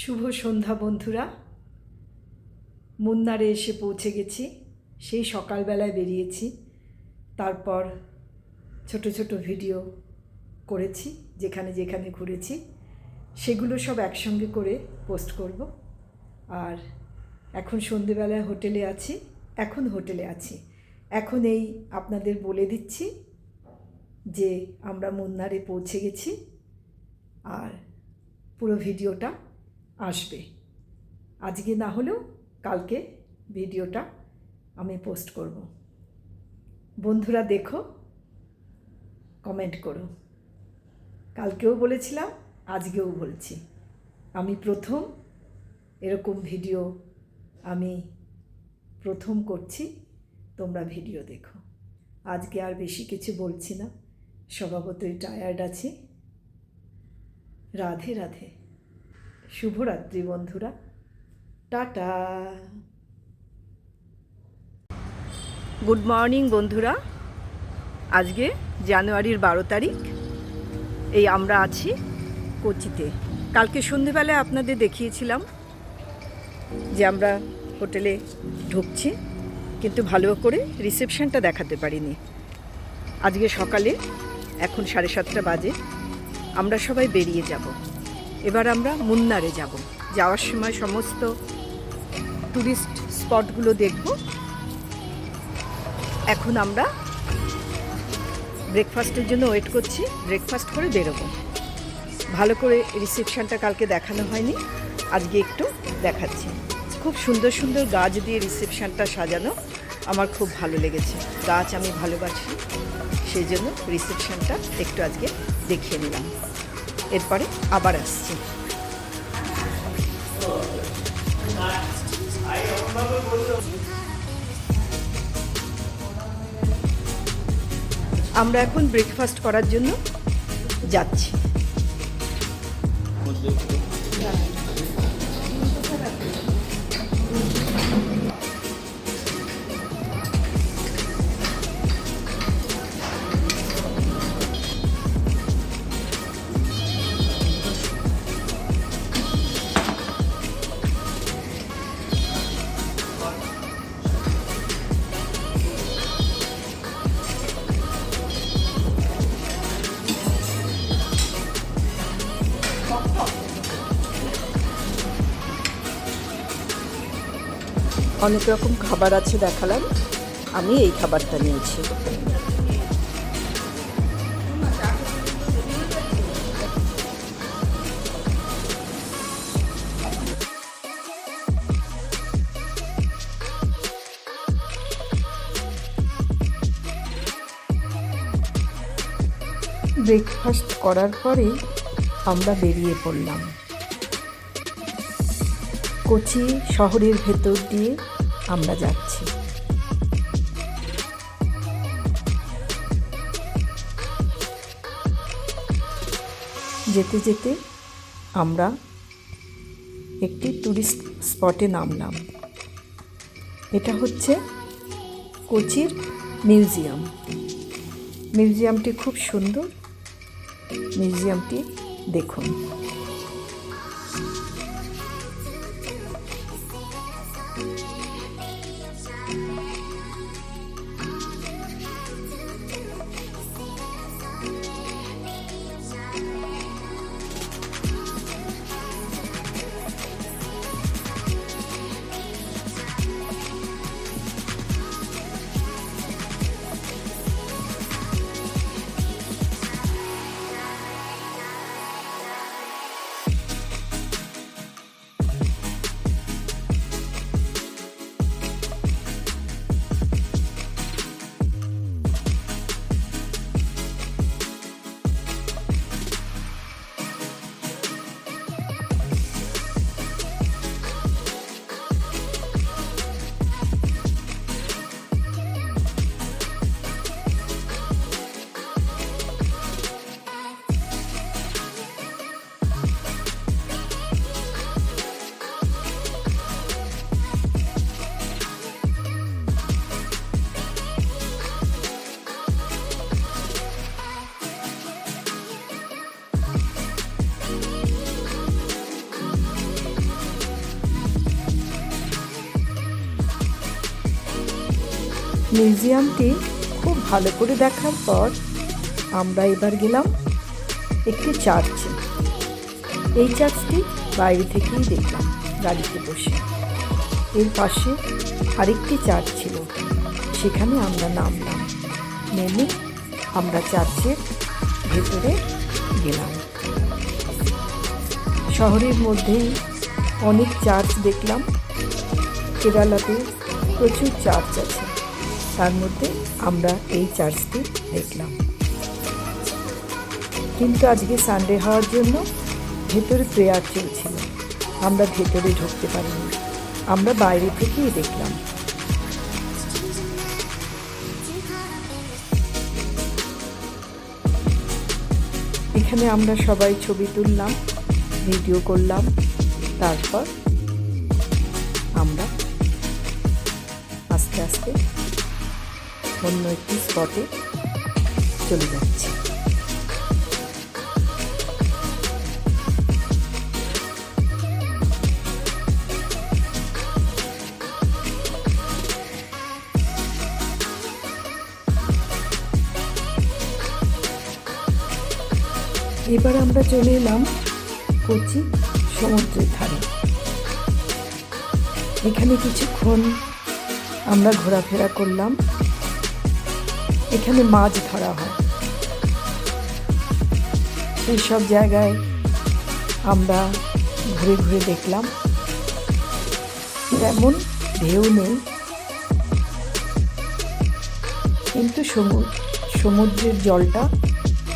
শুভ সন্ধ্যা বন্ধুরা। মুন্নারে এসে পৌঁছে গেছি, সেই সকালবেলায় বেরিয়েছি। তারপর ছোট ছোট ভিডিও করেছি, যেখানে যেখানে ঘুরেছি। সেগুলো সব একসঙ্গে করে পোস্ট করব। আর এখন সন্ধেবেলায় হোটেলে আছি, এখন হোটেলে আছি। এখন এই আপনাদের বলে দিচ্ছি যে আমরা মুন্নারে পৌঁছে গেছি। আর পুরো ভিডিওটা আসবে। আজকে না হলেও কালকে ভিডিওটা আমি পোস্ট করব। বন্ধুরা দেখো, কমেন্ট করো। কালকেও বলেছিলাম, আজকেও বলছি। আমি প্রথম এরকম ভিডিও আমি প্রথম করছি, তোমরা ভিডিও দেখো। আজকে আর বেশি কিছু বলছি না। স্বভাবতই টায়ার্ড আছি। রাধে রাধে। শুভরাত্রি বন্ধুরা। টাটা। গুড মর্নিং বন্ধুরা। আজকে জানুয়ারির বারো তারিখ। এই আমরা আছি কোচিতে। কালকে সন্ধেবেলায় আপনাদের দেখিয়েছিলাম যে আমরা হোটেলে ঢুকছি, কিন্তু ভালো করে রিসেপশনটা দেখাতে পারিনি। আজকে সকালে এখন সাড়ে সাতটা বাজে। আমরা সবাই বেরিয়ে যাব। এবার আমরা মুন্নারে যাব। যাওয়ার সময় সমস্ত টুরিস্ট স্পটগুলো দেখব। এখন আমরা ব্রেকফাস্টের জন্য ওয়েট করছি। ব্রেকফাস্ট করে বেরোবো। ভালো করে রিসেপশনটা কালকে দেখানো হয়নি। আজকে একটু দেখাচ্ছি। খুব সুন্দর সুন্দর গাছ দিয়ে রিসেপশনটা সাজানো আমার খুব ভালো লেগেছে। গাছ আমি ভালোবাসি। সেই জন্য রিসেপশনটা একটু আজকে দেখিয়ে নিলাম। এরপরে আবার আসছি। আমরা এখন ব্রেকফাস্ট করার জন্য যাচ্ছি। অনেক রকম খাবার আছে দেখালাম। আমি এই খাবারটা নিয়েছি। ব্রেকফাস্ট করার পরে আমরা বেরিয়ে পড়লাম। কোচি শহরের ভেতর দিয়ে আমরা যাচ্ছি। যেতে যেতে আমরা একটি টুরিস্ট স্পটে নামলাম। এটা হচ্ছে কোচির মিউজিয়াম। মিউজিয়ামটি খুব সুন্দর। মিউজিয়ামটি দেখুন। মিউজিয়ামটি খুব ভালো করে দেখার পর আমরা এবার গেলাম একটি চার্চে। এই চার্চটি বাইরে থেকেই দেখলাম, গাড়িতে বসে। এর পাশে আরেকটি চার্চ ছিল, সেখানে আমরা নামলাম। নেমে আমরা চার্চের ভেতরে গেলাম। শহরের মধ্যেই অনেক চার্চ দেখলাম। কেরালাতে প্রচুর চার্চ আছে। তার মধ্যে আমরা এই চার্চটি দেখলাম। কিন্তু আজকে সানডে হওয়ার জন্য ভেতরে প্রেয়ার চলছিল। আমরা ভেতরে ঢুকতে পারিনি। আমরা বাইরে থেকেই দেখলাম। এখানে আমরা সবাই ছবি তুললাম, ভিডিও করলাম, তারপর আমরা আস্তে আস্তে অন্য একটি স্পটে চলে যাচ্ছি। এবার আমরা চলে এলাম কোচি সমুদ্রের ধারে। এখানে কিছুক্ষণ আমরা ঘোরাফেরা করলাম। এখানে মাছ ধরা হয়। সেই সব জায়গায় আমরা ঘুরে ঘুরে দেখলাম। তেমন ঢেউ নেই। কিন্তু সমুদ্র সমুদ্রের জলটা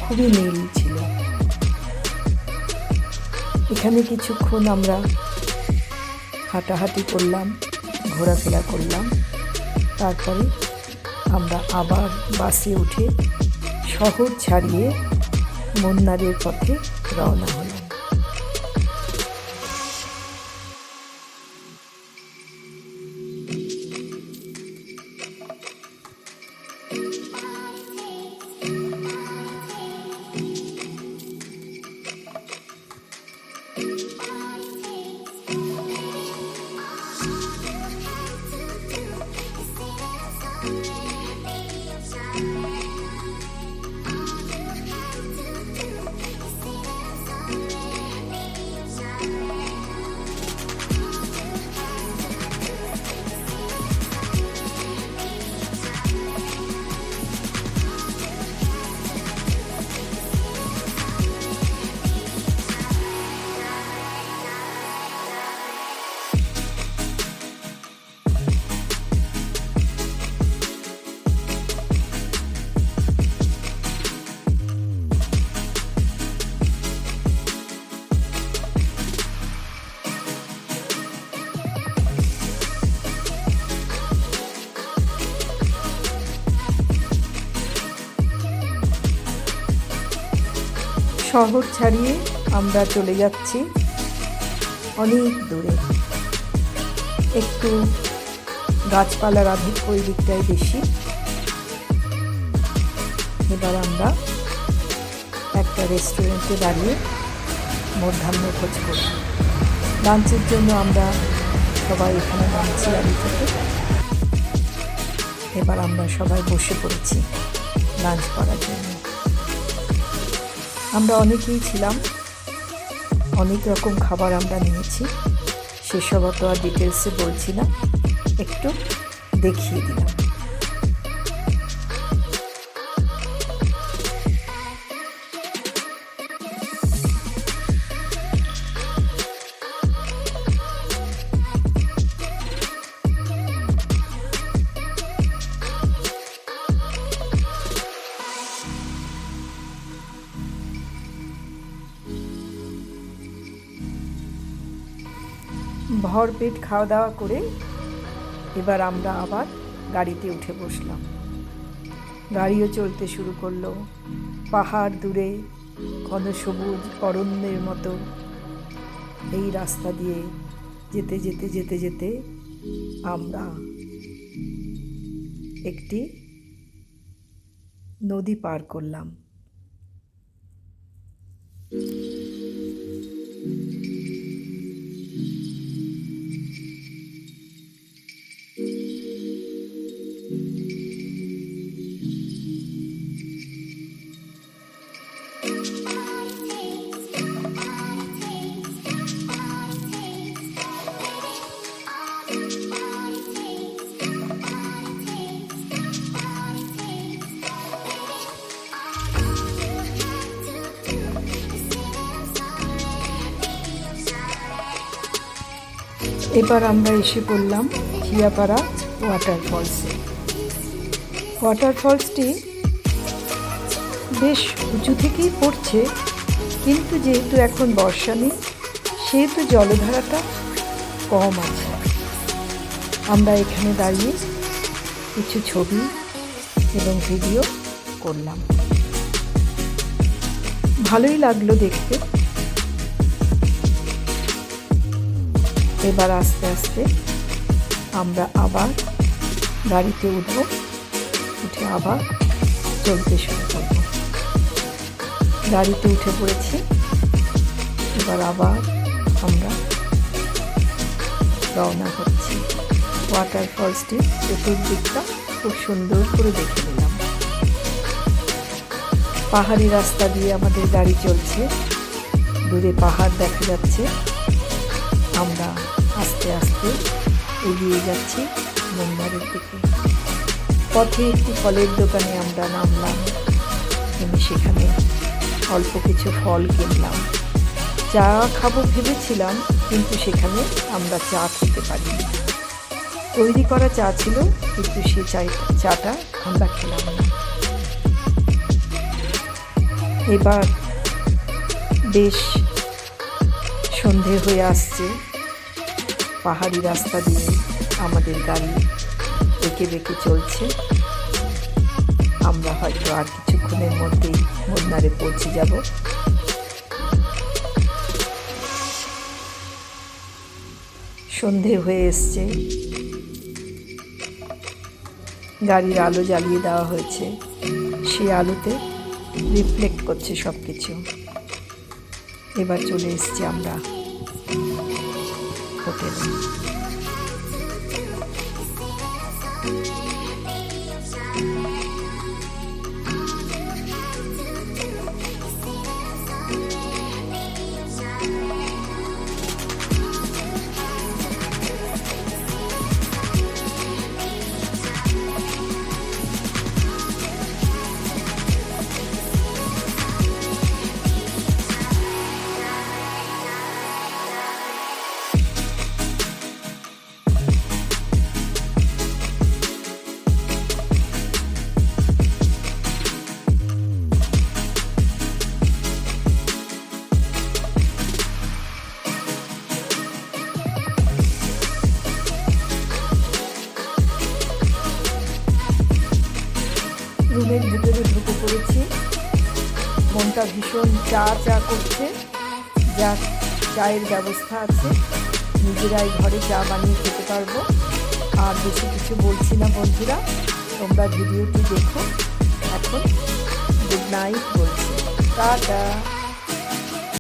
খুবই নীল ছিল। এখানে কিছুক্ষণ আমরা হাঁটাহাঁটি করলাম, ঘোরাফেরা করলাম। তারপরে আমরা আবার বাসে উঠে শহর ছাড়িয়ে মন্নারের পথে রওনা হলাম শহর ছাড়িয়ে আমরা চলে যাচ্ছি অনেক দূরে। একটু গাছপালার আধিক্য ওই দিকটাই বেশি। এবার আমরা একটা রেস্টুরেন্টে দাঁড়িয়ে মধ্যাহ্ন খোঁজ করি। লাঞ্চের জন্য আমরা সবাই এখানে নামছি গাড়ি থেকে। এবার আমরা সবাই বসে পড়েছি লাঞ্চ করার জন্য। আমরা অনেকেই ছিলাম। অনেক রকম খাবার আমরা নিয়েছি। সেসব অত আর ডিটেলসে বলছি না। একটু দেখিয়ে দিলাম। ভরপেট খাওয়া দাওয়া করে এবার আমরা আবার গাড়িতে উঠে বসলাম। গাড়িও চলতে শুরু করল। পাহাড় দূরে ঘন সবুজ অরণ্যের মতো এই রাস্তা দিয়ে যেতে যেতে যেতে যেতে আমরা একটি নদী পার করলাম। এবার আমরা এসে পড়লাম হিয়াপাড়া ওয়াটারফলসে ওয়াটারফলসটি বেশ উঁচু থেকেই পড়ছে, কিন্তু যেহেতু এখন বর্ষা নেই, সেহেতু জলধারাটা কম আছে। আমরা এখানে দাঁড়িয়ে কিছু ছবি এবং ভিডিও করলাম। ভালোই লাগল দেখতে। এবার আস্তে আস্তে আমরা আবার গাড়িতে উঠব, উঠে আবার চলতে শুরু করব। গাড়িতে উঠে পড়েছি। এবার আবার আমরা রওনা হচ্ছি ওয়াটারফলসটি চতুর্দিকটা খুব সুন্দর করে দেখে নিলাম। পাহাড়ি রাস্তা দিয়ে আমাদের গাড়ি চলছে। দূরে পাহাড় দেখা যাচ্ছে। আমরা আস্তে আস্তে এগিয়ে যাচ্ছি মুম্বাইয়ের দিকে। পথে একটি ফলের দোকানে আমরা নামলাম। আমি সেখানে অল্প কিছু ফল কিনলাম। চা খাব ভেবেছিলাম, কিন্তু সেখানে আমরা চা খেতে পারিনি। তৈরি করা চা ছিল, কিন্তু সে চাই, চাটা আমরা খেলাম না। এবার বেশ সন্ধে হয়ে আসছে। পাহাড়ি রাস্তা দিয়ে আমাদের গাড়ি এঁকে বেঁকে চলছে। আমরা হয়তো আর কিছুক্ষণের মধ্যেই মন্নারে পৌঁছে যাব। সন্ধে হয়ে এসছে। গাড়ির আলো জ্বালিয়ে দেওয়া হয়েছে। সেই আলোতে রিফ্লেক্ট করছে সব কিছু এবার চলে এসছি আমরা হোটেলে। রুমের ভিতরে ঢুকে পড়েছি। মনটা ভীষণ চা চা করছে। যা চায়ের ব্যবস্থা আছে। নিজেরাই ঘরে চা বানিয়ে খেতে পারব। আর বেশি কিছু বলছি না বন্ধুরা। তোমরা ভিডিওটি দেখো। এখন গুড নাইট বলছি। টাটা।